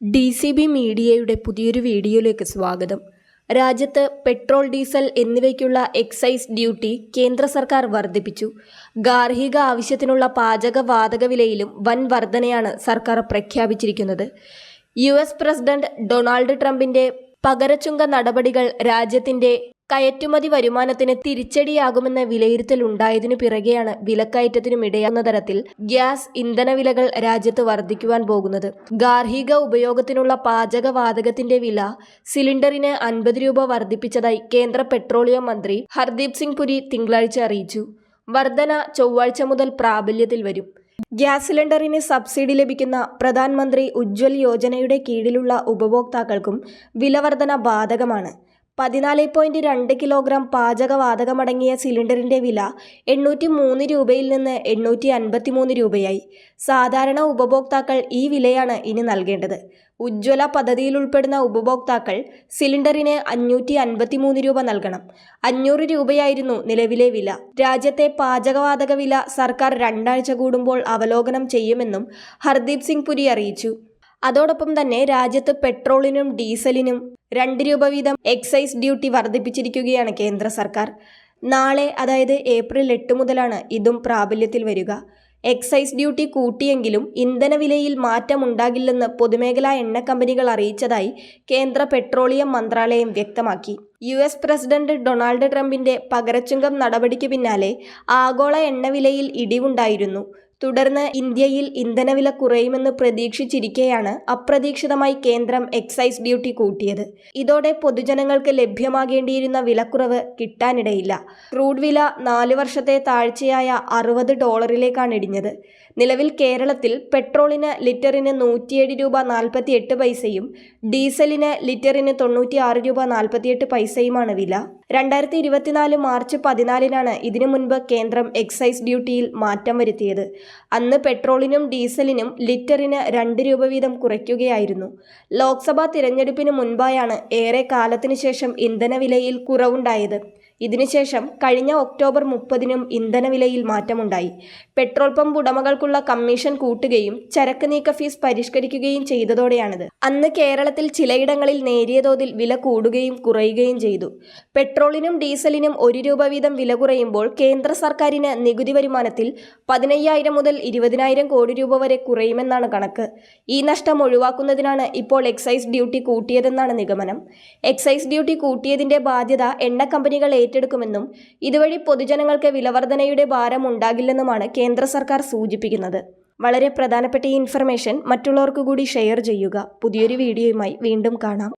D C B മീഡിയയുടെ പുതിയൊരു വീഡിയോയിലേക്ക് സ്വാഗതം. രാജ്യത്ത് പെട്രോൾ ഡീസൽ എന്നിവയ്ക്കുള്ള എക്സൈസ് ഡ്യൂട്ടി കേന്ദ്ര സർക്കാർ വർദ്ധിപ്പിച്ചു. ഗാർഹിക ആവശ്യത്തിനുള്ള പാചക വാതക വിലയിലും വൻ വർധനയാണ് സർക്കാർ പ്രഖ്യാപിച്ചിരിക്കുന്നത്. യു എസ് പ്രസിഡന്റ് ഡൊണാൾഡ് ട്രംപിന്റെ പകരച്ചുങ്ക നടപടികൾ രാജ്യത്തിന്റെ കയറ്റുമതി വരുമാനത്തിന് തിരിച്ചടിയാകുമെന്ന വിലയിരുത്തലുണ്ടായതിനു പിറകെയാണ് വിലക്കയറ്റത്തിനും ഇടയാകുന്ന തരത്തിൽ ഗ്യാസ് ഇന്ധനവിലകൾ രാജ്യത്ത് വർദ്ധിക്കുവാൻ പോകുന്നത്. ഗാർഹിക ഉപയോഗത്തിനുള്ള പാചകവാതകത്തിന്റെ വില സിലിണ്ടറിന് അൻപത് രൂപ വർദ്ധിപ്പിച്ചതായി കേന്ദ്ര പെട്രോളിയം മന്ത്രി ഹർദീപ് സിംഗ് പുരി തിങ്കളാഴ്ച അറിയിച്ചു. വർധന ചൊവ്വാഴ്ച മുതൽ പ്രാബല്യത്തിൽ വരും. ഗ്യാസ് സിലിണ്ടറിന് സബ്സിഡി ലഭിക്കുന്ന പ്രധാനമന്ത്രി ഉജ്ജ്വൽ യോജനയുടെ കീഴിലുള്ള ഉപഭോക്താക്കൾക്കും വിലവർധന ബാധകമാണ്. പതിനാല് പോയിന്റ് രണ്ട് കിലോഗ്രാം പാചകവാതകമടങ്ങിയ സിലിണ്ടറിന്റെ വില എണ്ണൂറ്റി മൂന്ന് രൂപയിൽ നിന്ന് എണ്ണൂറ്റി അൻപത്തി മൂന്ന് രൂപയായി. സാധാരണ ഉപഭോക്താക്കൾ ഈ വിലയാണ് ഇനി നൽകേണ്ടത്. ഉജ്ജ്വല പദ്ധതിയിൽ ഉൾപ്പെടുന്ന ഉപഭോക്താക്കൾ സിലിണ്ടറിന് അഞ്ഞൂറ്റി അൻപത്തി മൂന്ന് രൂപ നൽകണം. അഞ്ഞൂറ് രൂപയായിരുന്നു നിലവിലെ വില. രാജ്യത്തെ പാചകവാതക വില സർക്കാർ രണ്ടാഴ്ച കൂടുമ്പോൾ അവലോകനം ചെയ്യുമെന്നും ഹർദീപ് സിംഗ് പുരി അറിയിച്ചു. അതോടൊപ്പം തന്നെ രാജ്യത്ത് പെട്രോളിനും ഡീസലിനും രണ്ട് രൂപ വീതം എക്സൈസ് ഡ്യൂട്ടി വർദ്ധിപ്പിച്ചിരിക്കുകയാണ് കേന്ദ്ര സർക്കാർ. നാളെ അതായത് ഏപ്രിൽ എട്ട് മുതലാണ് ഇതും പ്രാബല്യത്തിൽ വരിക. എക്സൈസ് ഡ്യൂട്ടി കൂട്ടിയെങ്കിലും ഇന്ധനവിലയിൽ മാറ്റമുണ്ടാകില്ലെന്ന് പൊതുമേഖലാ എണ്ണ കമ്പനികൾ അറിയിച്ചതായി കേന്ദ്ര പെട്രോളിയം മന്ത്രാലയം വ്യക്തമാക്കി. യു എസ് പ്രസിഡന്റ് ഡൊണാൾഡ് ട്രംപിന്റെ പകരച്ചുങ്കം നടപടിക്ക് പിന്നാലെ ആഗോള എണ്ണവിലയിൽ ഇടിവുണ്ടായിരുന്നു. തുടർന്ന് ഇന്ത്യയിൽ ഇന്ധനവില കുറയുമെന്ന് പ്രതീക്ഷിച്ചിരിക്കെയാണ് അപ്രതീക്ഷിതമായി കേന്ദ്രം എക്സൈസ് ഡ്യൂട്ടി കൂട്ടിയത്. ഇതോടെ പൊതുജനങ്ങൾക്ക് ലഭ്യമാകേണ്ടിയിരുന്ന വിലക്കുറവ് കിട്ടാനിടയില്ല. ക്രൂഡ് വില നാലു വർഷത്തെ താഴ്ചയായ അറുപത് ഡോളറിലേക്കാണ് ഇടിഞ്ഞത്. നിലവിൽ കേരളത്തിൽ പെട്രോളിന് ലിറ്ററിന് നൂറ്റിയേഴ് രൂപ നാൽപ്പത്തി എട്ട് പൈസയും ഡീസലിന് ലിറ്ററിന് തൊണ്ണൂറ്റി ആറ് രൂപ നാൽപ്പത്തിയെട്ട് പൈസയുമാണ് വില. രണ്ടായിരത്തി ഇരുപത്തിനാല് മാർച്ച് പതിനാലിനാണ് ഇതിനു മുൻപ് കേന്ദ്രം എക്സൈസ് ഡ്യൂട്ടിയിൽ മാറ്റം വരുത്തിയത്. അന്ന് പെട്രോളിനും ഡീസലിനും ലിറ്ററിന് രണ്ട് രൂപ വീതം കുറയ്ക്കുകയായിരുന്നു. ലോക്സഭാ തിരഞ്ഞെടുപ്പിന് മുൻപായാണ് ഏറെ കാലത്തിനു ശേഷം ഇന്ധനവിലയിൽ കുറവുണ്ടായത്. ഇതിനുശേഷം കഴിഞ്ഞ ഒക്ടോബർ മുപ്പതിനും ഇന്ധനവിലയിൽ മാറ്റമുണ്ടായി. പെട്രോൾ പമ്പ് ഉടമകൾക്കുള്ള കമ്മീഷൻ കൂട്ടുകയും ചരക്ക് നീക്ക ഫീസ് പരിഷ്കരിക്കുകയും ചെയ്തതോടെയാണിത്. അന്ന് കേരളത്തിൽ ചിലയിടങ്ങളിൽ നേരിയ തോതിൽ വില കൂടുകയും കുറയുകയും ചെയ്തു. പെട്രോളിനും ഡീസലിനും ഒരു രൂപ വീതം വില കുറയുമ്പോൾ കേന്ദ്ര സർക്കാരിന് നികുതി വരുമാനത്തിൽ പതിനയ്യായിരം മുതൽ ഇരുപതിനായിരം കോടി രൂപ വരെ കുറയുമെന്നാണ് കണക്ക്. ഈ നഷ്ടം ഒഴിവാക്കുന്നതിനാണ് ഇപ്പോൾ എക്സൈസ് ഡ്യൂട്ടി കൂട്ടിയതെന്നാണ് നിഗമനം. എക്സൈസ് ഡ്യൂട്ടി കൂട്ടിയതിന്റെ ബാധ്യത എണ്ണ കമ്പനികൾ ഏറ്റെടുക്കുമെന്നും ഇതുവഴി പൊതുജനങ്ങൾക്ക് വിലവർധനയുടെ ഭാരം ഉണ്ടാകില്ലെന്നുമാണ് കേന്ദ്ര സർക്കാർ സൂചിപ്പിക്കുന്നത്. വളരെ പ്രധാനപ്പെട്ട ഈ ഇൻഫർമേഷൻ മറ്റുള്ളവർക്ക് കൂടി ഷെയർ ചെയ്യുക. പുതിയൊരു വീഡിയോയുമായി വീണ്ടും കാണാം.